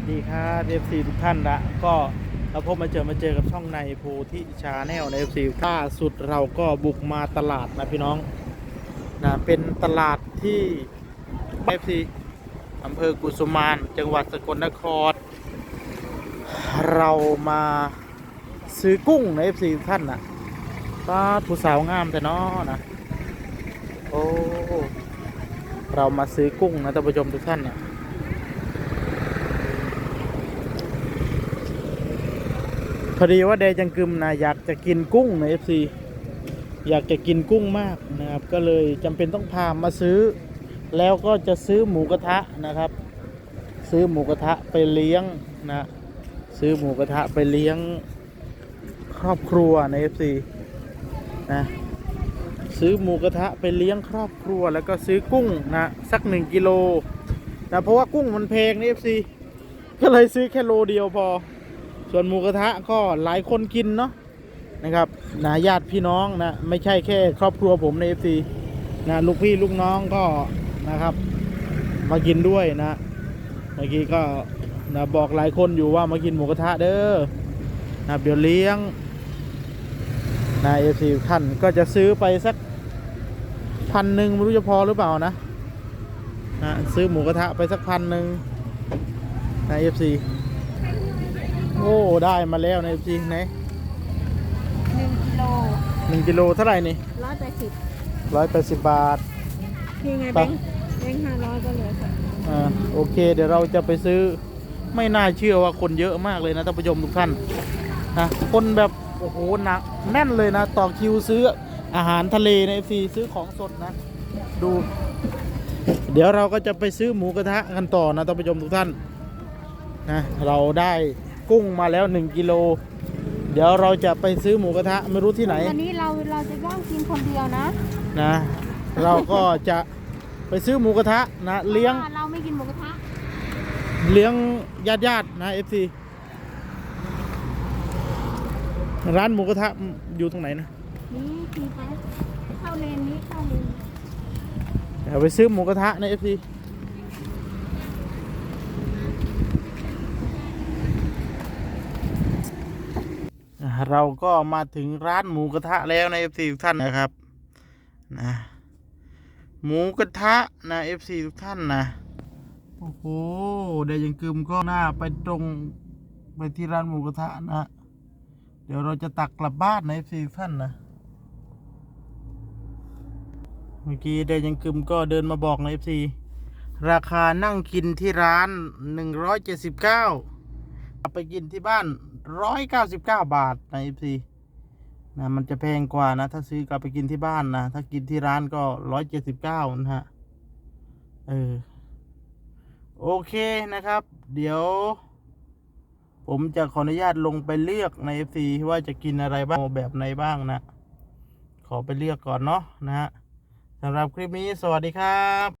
วัสดีครับเอฟซีทุกท่านละก็เราพบมาเจอมาเจอกับช่องในโพธิชาแนลในเอฟซีล่าสุดเราก็บุกมาตลาดนะพี่น้องนะเป็นตลาดที่เอฟซีอำเภอกุสุมาน จังหวัดสกลนคร เรามาซื้อกุ้งในเอฟซีทุกท่านนะป้าผู้สาวงามแต่น้อนะโอ้เรามาซื้อกุ้งนะท่านผู้ชมทุกท่านนะ พอดีว่าเดจังกึมนะอยากจะกินกุ้งใน FC อยากจะกินกุ้งมากนะครับก็เลยจำเป็นต้องพามาซื้อ แล้วก็จะซื้อหมูกระทะนะครับ ซื้อหมูกระทะไปเลี้ยงนะซื้อหมูกระทะไปเลี้ยงครอบครัวใน FC นะซื้อหมูกระทะไปเลี้ยงครอบครัว แล้วก็ซื้อกุ้งนะสักหนึ่งกิโลนะเพราะว่ากุ้งมันแพงใน FC ก็เลยซื้อแค่โลเดียวพอ ส่วนหมูกระทะก็หลายคนกินเนาะนะครับนะญาติพี่น้องนะไม่ใช่แค่ครอบครัวผมในเอฟซีนะลูกพี่ลูกน้องก็นะครับ มากินด้วยนะเมื่อกี้ก็นะบอกหลายคนอยู่ว่ามากินหมูกระทะเด้อนะเดี๋ยวเลี้ยงนะเอฟซีท่านก็จะซื้อไปสักพันหนึ่งไม่รู้จะพอหรือเปล่านะนะซื้อหมูกระทะไปสักพันหนึ่งนะเอฟซี โอ้ ได้มาแล้วในจริงไหนหนึ่งกิโลหนึ่งกิโลเท่าไหร่นี่ร้อยแปดสิบร้อยแปดสิบบาทนี่ไงไปแบงค์แบงค์ห้าร้อยก็เหลือค่ะอ่าโอเค เดี๋ยวเราจะไปซื้อไม่น่าเชื่อว่าคนเยอะมากเลยนะท่านผู้ชมทุกท่านนะคนแบบโอ้โหหนักแน่นเลยนะต่อคิวซื้ออาหารทะเลในฟรีซื้อของสดนะ ดู เดี๋ยวเราก็จะไปซื้อหมูกระทะกันต่อนะท่านผู้ชมทุกท่านนะเราได้ กุ้งมาแล้วหนึ่งกิโลเดี๋ยวเราจะไปซื้อหมูกระทะไม่รู้ที่ไหน วันนี้เราเราจะย่างกินคนเดียวนะนะ เราก็จะไปซื้อหมูกระทะนะ เลี้ยงพราะว่าเราไม่กินหมูกระทะเลี้ยงญาติญาติๆนะเอฟซีร้านหมูกระทะอยู่ตรงไหนนะนี่ขี่ไปเข้าเลนนี้เข้าเลนเดี๋ยวไปซื้อหมูกระทะในเอฟซี เราก็มาถึงร้านหมูกระทะแล้วในเอฟซีทุกท่านนะครับนะหมูกระทะนะเอฟซีทุกท่านนะโอ้โหเดี๋ยวยังกึมก็หน้าไปตรงไปที่ร้านหมูกระทะนะ เดี๋ยวเราจะตักกลับบ้านในซีท่านนะเมื่อกี้เดยวยังกึมก็เดินมาบอกในเอฟซีราคานั่งกินที่ร้านหนึ่งร้อยเจ็ดสิบเก้าไปกินที่บ้าน ร้อยเก้าสิบเก้าบาทในเอฟซีนะมันจะแพงกว่านะ ถ้าซื้อกลับไปกินที่บ้านนะ ถ้ากินที่ร้านก็ร้อยเจ็ดสิบเก้านะฮะ เออ โอเคนะครับ เดี๋ยว ผมจะขออนุญาตลงไปเลือกใน FC ว่าจะกินอะไรบ้างแบบไหนบ้างนะ ขอไปเลือกก่อนเนาะนะฮะสำหรับคลิปนี้สวัสดีครับ